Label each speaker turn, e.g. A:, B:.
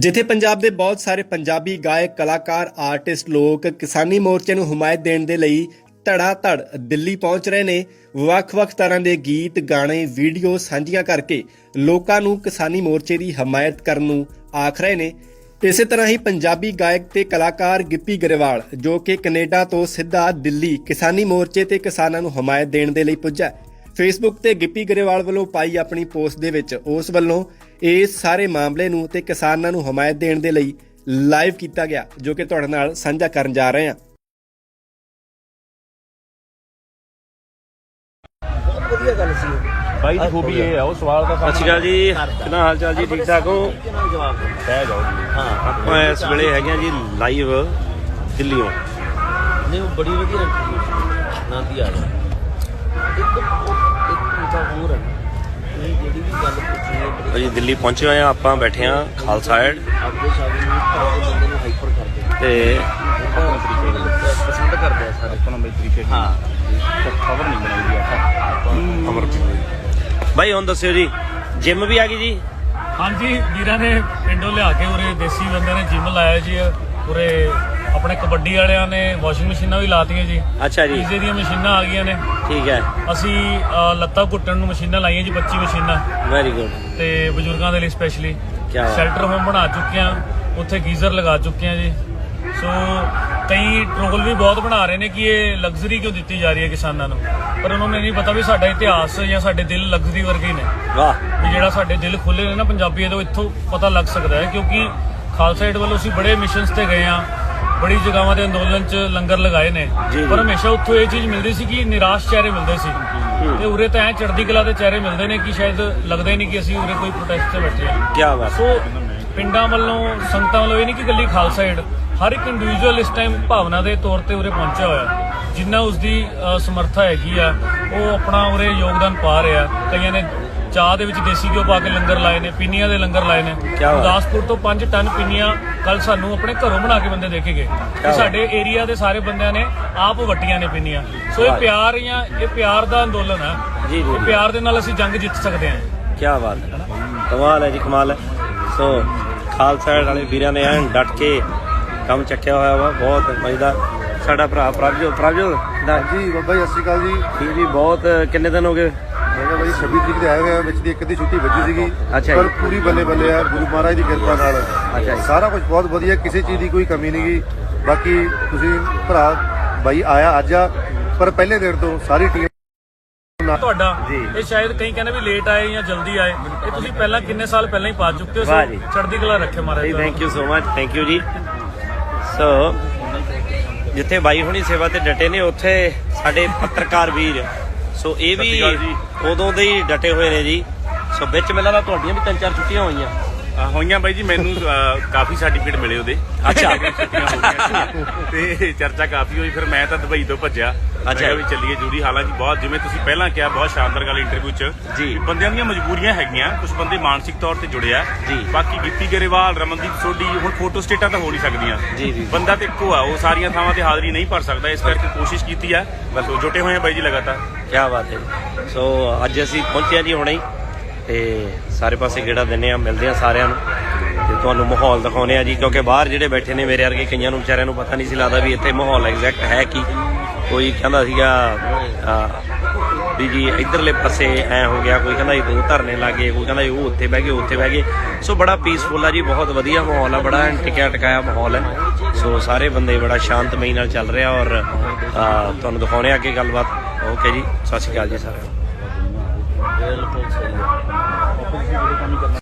A: ਜਿੱਥੇ ਪੰਜਾਬ ਦੇ ਬਹੁਤ ਸਾਰੇ ਪੰਜਾਬੀ ਗਾਇਕ, ਕਲਾਕਾਰ, ਆਰਟਿਸਟ ਲੋਕ ਕਿਸਾਨੀ ਮੋਰਚੇ ਨੂੰ ਹਮਾਇਤ ਦੇਣ ਦੇ ਲਈ ਧੜਾ ਧੜ ਦਿੱਲੀ ਪਹੁੰਚ ਰਹੇ ਨੇ। ਵੱਖ-ਵੱਖ ਤਰ੍ਹਾਂ ਦੇ ਗੀਤ, ਗਾਣੇ, ਵੀਡੀਓ ਸਾਂਝੀਆਂ ਕਰਕੇ ਲੋਕਾਂ ਨੂੰ ਕਿਸਾਨੀ ਮੋਰਚੇ ਦੀ ਹਮਾਇਤ ਕਰਨ ਨੂੰ ਆਖ ਰਹੇ ਨੇ। ਇਸੇ ਤਰ੍ਹਾਂ ਹੀ ਪੰਜਾਬੀ ਗਾਇਕ ਤੇ ਕਲਾਕਾਰ ਗਿੱਪੀ ਗਰੇਵਾਲ, ਜੋ ਕਿ ਕੈਨੇਡਾ ਤੋਂ ਸਿੱਧਾ ਦਿੱਲੀ ਕਿਸਾਨੀ ਮੋਰਚੇ ਤੇ ਕਿਸਾਨਾਂ ਨੂੰ ਹਮਾਇਤ ਦੇਣ ਦੇ ਲਈ ਪੁੱਜਾ ਫੇਸਬੁੱਕ ਤੇ ਗਿੱਪੀ ਗਰੇਵਾਲ ਵੱਲੋਂ ਪਾਈ ਆਪਣੀ ਪੋਸਟ ਦੇ ਵਿੱਚ ਉਸ ਵੱਲੋਂ ਇਸ ਸਾਰੇ ਮਾਮਲੇ ਨੂੰ ਤੇ ਕਿਸਾਨਾਂ ਨੂੰ ਹਮਾਇਤ ਦੇਣ ਦੇ ਲਈ ਲਾਈਵ ਕੀਤਾ ਗਿਆ ਜੋ ਕਿ ਤੁਹਾਡੇ ਨਾਲ ਸਾਂਝਾ ਕਰਨ ਜਾ ਰਹੇ ਹਾਂ।
B: ਵਧੀਆ ਗੱਲ ਸੀ ਉਹ।
C: ਬਾਈ ਦੀ ਖੂਬੀ ਇਹ ਆ ਉਹ ਸਵਾਲ ਦਾ
D: ਸਤਿ ਸ਼੍ਰੀ ਅਕਾਲ ਜੀ। ਕਿੰਨਾ ਹਾਲ ਚਾਲ ਜੀ ਠੀਕ ਠਾਕ ਹੋ?
B: ਜਵਾਬ
C: ਜਾਓ
B: ਹਾਂ
D: ਆਪਾਂ ਇਸ ਵੇਲੇ ਹੈਗੇ ਆ ਜੀ ਲਾਈਵ ਦਿੱਲੀੋਂ
B: ਨਹੀਂ ਉਹ ਬੜੀ ਵਧੀਆ ਇੰਟਰਵਿਊ ਨਾ ਦੀ ਆ ਇੱਕ ਇੱਕ ਚੀਜ਼ਾਂ ਹੋਰ ਹੈ। ਜਿਹੜੀ ਵੀ ਗੱਲ ਪੁੱਛੀ ਹੈ ਬੜੀ
D: ਅਸੀਂ ਦਿੱਲੀ ਪਹੁੰਚੇ ਹੋਏ ਆ ਆਪਾਂ ਬੈਠੇ ਆ ਖਾਲਸਾ ਸਾਈਡ
B: ਆਪਦੇ ਸ਼ਬਦ ਨੂੰ ਘਰ ਦੇ ਬੰਦੇ ਨੂੰ ਹਾਈਪਰ ਕਰਦੇ ਨੇ
D: ਤੇ
B: ਉਹ ਪਸੰਦ ਕਰਦੇ ਆ ਸਾਰੇ
C: ਆਪਣਾ ਬਈ ਤਰੀਕੇ
B: ਹਾਂ।
C: ਖਬਰ ਨਹੀਂ ਬਣਾਈ ਦੀ ਆਪਾਂ ਖਬਰ
D: ਬਾਈ ਹੁਣ ਦੱਸਿਓ ਜੀ ਜਿਮ ਵੀ ਆ ਗਈ ਜੀ?
E: ਹਾਂਜੀ ਵੀਰਾਂ ਨੇ ਪਿੰਡੋਂ ਲਿਆ ਕੇ ਉਰੇ ਦੇਸੀ ਬੰਦੇ ਨੇ ਜਿਮ ਲਾਇਆ ਜੀ ਉਰੇ ਆਪਣੇ ਕਬੱਡੀ ਵਾਲਿਆਂ ਨੇ ਵਾਸ਼ਿੰਗ ਮਸ਼ੀਨਾਂ ਵੀ ਲਾਤੀਆਂ ਜੀ।
D: ਅੱਛਾ ਜੀ।
E: ਪੀਜ਼ੇ ਦੀਆਂ ਮਸ਼ੀਨਾਂ ਆ ਗਈਆਂ ਨੇ।
D: ਠੀਕ ਹੈ।
E: ਅਸੀਂ ਅ, ਲੱਤਾਂ ਘੁੱਟਣ ਨੂੰ ਮਸ਼ੀਨਾਂ ਲਾਈਆਂ ਜੀ 25 ਮਸ਼ੀਨਾਂ।
D: ਵੈਰੀ ਗੁੱਡ
E: ਤੇ ਬਜ਼ੁਰਗਾਂ ਦੇ ਲਈ ਸਪੈਸ਼ਲੀ
D: ਕਿਆ ਬਾਤ।
E: ਸ਼ੈਲਟਰ ਹੋਮ ਬਣਾ ਚੁੱਕੇ ਆ ਉੱਥੇ ਗੀਜ਼ਰ ਲਗਾ ਚੁੱਕੇ ਆ ਜੀ। ਸੋ ਕਈ ਟ੍ਰੋਲ ਵੀ ਬਹੁਤ ਬਣਾ ਰਹੇ ਨੇ ਕਿ ਇਹ ਲਗਜ਼ਰੀ ਕਿਉਂ ਦਿੱਤੀ ਜਾ ਰਹੀ ਹੈ ਕਿਸਾਨਾਂ ਨੂੰ? ਪਰ ਉਹਨਾਂ ਨੂੰ ਨਹੀਂ ਪਤਾ ਵੀ ਸਾਡਾ ਇਤਿਹਾਸ ਜਾਂ ਸਾਡੇ ਦਿਲ ਲਗਜ਼ਰੀ ਵਰਗੇ ਹੀ ਨੇ।
D: ਵਾਹ।
E: ਵੀ ਜਿਹੜਾ ਸਾਡੇ ਦਿਲ ਖੁੱਲੇ ਨੇ ਨਾ ਪੰਜਾਬੀਆਂ ਤੋਂ ਇੱਥੋਂ ਪਤਾ ਲੱਗ ਸਕਦਾ ਹੈ। ਕਿਉਂਕਿ ਖਾਲਸਾ ਏਡ ਵੱਲੋਂ ਅਸੀਂ ਬੜੇ ਮਿਸ਼ਨਸ ਤੇ ਗਏ ਆ ਬੜੀ ਜਗ੍ਹਾਵਾਂ ਦੇ ਅੰਦੋਲਨ 'ਚ ਲੰਗਰ ਲਗਾਏ ਨੇ। ਪਰ ਹਮੇਸ਼ਾ ਉੱਥੋਂ ਇਹ ਚੀਜ਼ ਮਿਲਦੀ ਸੀ ਕਿ ਨਿਰਾਸ਼ ਚਿਹਰੇ ਮਿਲਦੇ ਸੀ। ਤੇ ਉਰੇ ਤਾਂ ਐ ਚੜ੍ਹਦੀ ਕਲਾ ਦੇ ਚਿਹਰੇ ਮਿਲਦੇ ਨੇ ਕਿ ਸ਼ਾਇਦ ਲੱਗਦਾ ਹੀ ਨਹੀਂ ਕਿ ਅਸੀਂ ਉਰੇ ਕੋਈ ਪ੍ਰੋਟੈਸਟ ਤੇ ਬੈਠੇ ਆ
D: ਕੀ ਬਾਤ।
E: ਸੋ ਪਿੰਡਾਂ ਵੱਲੋਂ ਸੰਗਤਾਂ ਵੱਲੋਂ ਇਹ ਨਹੀਂ ਕਿ ਇਕੱਲੀ ਖਾਲਸਾ ਏਡ ਹਰ ਇੱਕ ਇੰਡੀਵਿਜੂਅਲ ਇਸ ਟਾਈਮ ਭਾਵਨਾ ਦੇ ਤੌਰ ਤੇ ਉਰੇ ਪਹੁੰਚਿਆ ਹੋਇਆ। ਜਿੰਨਾ ਉਸਦੀ ਅ, ਸਮਰੱਥਾ ਹੈਗੀ ਆ ਉਹ ਆਪਣਾ ਉਰੇ ਯੋਗਦਾਨ ਪਾ ਰਿਹਾ। ਕਈਆਂ ਨੇ ਚਾਹ ਦੇ ਵਿੱਚ ਦੇਸੀ ਘਿਓ ਪਾ ਕੇ ਲੰਗਰ ਲਾਏ ਨੇ ਪਿੰਨੀਆਂ ਦੇ ਲੰਗਰ ਲਾਏ ਨੇ। ਗੁਰਦਾਸਪੁਰ ਤੋਂ 5 ਟਨ ਪਿੰਨੀਆਂ ਕੱਲ ਸਾਨੂੰ ਆਪਣੇ ਘਰੋਂ ਬਣਾ ਕੇ ਬੰਦੇ ਦੇ ਕੇ ਗਏ ਤੇ। ਸਾਡੇ ਏਰੀਆ ਦੇ ਸਾਰੇ ਬੰਦਿਆਂ ਨੇ ਆਪ ਵਟੀਆਂ ਨੇ ਪਿੰਨੀਆਂ। ਸੋ ਇਹ। ਪਿਆਰ ਜਾਂ ਇਹ ਪਿਆਰ ਦਾ ਅੰਦੋਲਨ ਹੈ
D: ਜੀ, ਜੀ।
E: ਪਿਆਰ ਦੇ ਨਾਲ ਅਸੀਂ ਜੰਗ ਜਿੱਤ ਸਕਦੇ ਹਾਂ।
D: ਕੀ ਬਾਤ ਹੈ। ਕਮਾਲ ਹੈ ਜੀ ਕਮਾਲ ਹੈ। ਸੋ ਖਾਲਸਾ ਵਾਲੇ ਵੀਰਾਂ ਨੇ ਐਨ ਡਟ ਕੇ ਕੰਮ ਚੱਕਿਆ ਹੋਇਆ ਵਾ। ਬਹੁਤ ਮਜ਼ੇਦਾਰ ਸਾਡਾ ਭਰਾ ਪ੍ਰਭਜੋਤ ਪ੍ਰਭਜੋਤ
F: ਜੀ ਬਾਬਾ ਜੀ ਸਤਿ ਸ਼੍ਰੀ ਅਕਾਲ ਜੀ
D: ਜੀ ਬਹੁਤ ਕਿੰਨੇ ਦਿਨ ਹੋ ਗਏ?
F: ਬਾਈ 26 ਤਰੀਕ ਦੇ ਆਏ ਹੋਏ ਆ ਵਿੱਚ ਦੀ ਇੱਕ ਅੱਧੀ ਛੁੱਟੀ ਵੱਜੀ ਸੀਗੀ
D: ਅੱਛਾ
F: ਪਰ
D: ਜੀ।
F: ਪੂਰੀ ਬੱਲੇ ਬੱਲੇ ਆ ਗੁਰੂ ਮਹਾਰਾਜ ਦੀ ਕਿਰਪਾ ਨਾਲ
D: ਅੱਛਾ ਜੀ।
F: ਸਾਰਾ ਕੁਝ ਬਹੁਤ ਵਧੀਆ ਕਿਸੇ ਚੀਜ਼ ਦੀ ਕੋਈ ਕਮੀ ਨਹੀਂਗੀ ਬਾਕੀ ਤੁਸੀਂ ਭਰਾ ਬਾਈ ਆਇਆ ਅੱਜ ਆ ਪਰ ਪਹਿਲੇ ਦਿਨ ਤੋਂ ਸਾਰੀ ਟੀਮ
E: ਤੁਹਾਡਾ ਇਹ ਸ਼ਾਇਦ ਕਈ ਕਹਿੰਦੇ ਵੀ ਲੇਟ ਆਏ ਜਾਂ ਜਲਦੀ ਆਏ ਇਹ ਤੁਸੀਂ ਪਹਿਲਾਂ ਕਿੰਨੇ ਸਾਲ ਪਹਿਲਾਂ ਹੀ ਪਾ ਚੁੱਕੇ ਹੋ
D: ਵਾਹ
E: ਸੋ
D: ਜੀ।
E: ਚੜ੍ਹਦੀ ਕਲਾ ਰੱਖੇ ਮਹਾਰਾਜ
D: ਜੀ
E: ਤੁਹਾਨੂੰ।
D: Thank you so much thank you ਜੀ ਸੋ ਜਿੱਥੇ ਬਾਈ ਹੁਣੀ ਸੇਵਾ ਤੇ ਡਟੇ ਨੇ ਉੱਥੇ ਸਾਡੇ ਪੱਤਰਕਾਰ ਵੀਰ ਸੋ ਇਹ ਵੀ ਉਦੋਂ ਦੇ ਹੀ ਡਟੇ ਹੋਏ ਨੇ ਜੀ। ਸੋ ਵਿੱਚ ਮਿਲਾਂ ਦਾ ਤੁਹਾਡੀਆਂ ਵੀ ਤਿੰਨ ਚਾਰ ਛੁੱਟੀਆਂ ਹੋਈਆਂ।
C: ਹੋਈਆਂ ਬਾਈ ਜੀ ਮੈਨੂੰ ਕਾਫੀ ਸਰਟੀਫਿਕੇਟ ਮਿਲੇ ਉਹਦੇ
D: ਅੱਛਾ।
C: ਮੇਰੀਆਂ ਛੁੱਟੀਆਂ ਹੋ ਗਈਆਂ ਸੀਗੀਆਂ। ਤੇ ਚਰਚਾ ਕਾਫੀ ਹੋਈ ਫਿਰ ਮੈਂ ਤਾਂ ਦੁਬਈ ਤੋਂ ਭੱਜਿਆ ਮੈਂ ਕਿਹਾ। ਵੀ ਚੱਲੀਏ ਜੁੜੀ ਹਾਲਾਂਕਿ ਬਹੁਤ ਜਿਵੇਂ ਤੁਸੀਂ ਪਹਿਲਾਂ ਕਿਹਾ ਬਹੁਤ ਸ਼ਾਨਦਾਰ ਗੱਲ ਇੰਟਰਵਿਊ 'ਚ
D: ਜੀ।
C: ਵੀ ਬੰਦਿਆਂ ਦੀਆਂ ਮਜਬੂਰੀਆਂ ਹੈਗੀਆਂ ਕੁਝ ਬੰਦੇ ਮਾਨਸਿਕ ਤੌਰ ਤੇ ਜੁੜੇ ਆ
D: ਜੀ।
C: ਬਾਕੀ ਗਿੱਪੀ ਗਰੇਵਾਲ ਰਮਨਦੀਪ ਸੋਢੀ ਹੁਣ ਫੋਟੋ ਸਟੇਟਾਂ ਤਾਂ ਹੋ ਨਹੀਂ ਸਕਦੀਆਂ
D: ਜੀ, ਜੀ।
C: ਬੰਦਾ ਤੇ ਇੱਕੋ ਆ ਉਹ ਸਾਰੀਆਂ ਥਾਵਾਂ ਤੇ ਹਾਜ਼ਰੀ ਨਹੀਂ ਭਰ ਸਕਦਾ ਇਸ ਕਰਕੇ ਕੋਸ਼ਿਸ਼ ਕੀਤੀ ਆ ਬਸ ਉਹ ਜੁਟੇ ਹੋਏ ਆ ਬਾਈ ਜੀ ਲਗਾਤਾਰ
D: ਕੀ ਬਾਤ ਹੈ ਜੀ। ਸੋ ਅੱਜ ਅਸੀਂ ਪਹੁੰਚੇ ਹਾਂ ਜੀ ਹੁਣੇ ਹੀ ਤੇ ਸਾਰੇ ਪਾਸੇ ਗੇੜਾ ਦਿੰਨੇ ਆ ਮਿਲਦੇ ਆ ਸਾਰਿਆਂ ਨੂੰ ਤੇ ਤੁਹਾਨੂੰ ਮਾਹੌਲ ਦਿਖਾਉਨੇ ਆ ਜੀ, ਕਿਉਂਕਿ ਬਾਹਰ ਜਿਹੜੇ ਬੈਠੇ ਨੇ ਮੇਰੇ ਵਰਗੇ ਕਈਆਂ ਨੂੰ ਵਿਚਾਰਿਆਂ ਨੂੰ ਪਤਾ ਨਹੀਂ ਸੀ ਲੱਗਦਾ ਵੀ ਇੱਥੇ ਮਾਹੌਲ ਐਗਜ਼ੈਕਟ ਹੈ ਕੀ। ਕੋਈ ਕਹਿੰਦਾ ਸੀਗਾ ਵੀ ਜੀ ਇਧਰਲੇ ਪਾਸੇ ਐ ਹੋ ਗਿਆ, ਕੋਈ ਕਹਿੰਦਾ ਜੀ ਦੋ ਧਰਨੇ ਲੱਗੇ, ਕੋਈ ਕਹਿੰਦਾ ਜੀ ਉਹ ਉੱਥੇ ਬਹਿ ਗਏ, ਉੱਥੇ ਬਹਿ ਗਏ। ਸੋ ਬੜਾ ਪੀਸਫੁਲ ਆ ਜੀ, ਬਹੁਤ ਵਧੀਆ ਮਾਹੌਲ ਆ, ਬੜਾ ਟਿਕਿਆ ਟਿਕਾਇਆ ਮਾਹੌਲ ਹੈ। ਸੋ ਸਾਰੇ ਬੰਦੇ ਬੜਾ ਸ਼ਾਂਤਮਈ ਨਾਲ ਚੱਲ ਰਿਹਾ ਔਰ ਤੁਹਾਨੂੰ ਦਿਖਾਉਣੇ ਆ ਅੱਗੇ ਗੱਲਬਾਤ। ਓਕੇ ਜੀ, ਸਤਿ ਸ਼੍ਰੀ ਅਕਾਲ ਜੀ ਸਾਰਿਆਂ ਨੂੰ। pensando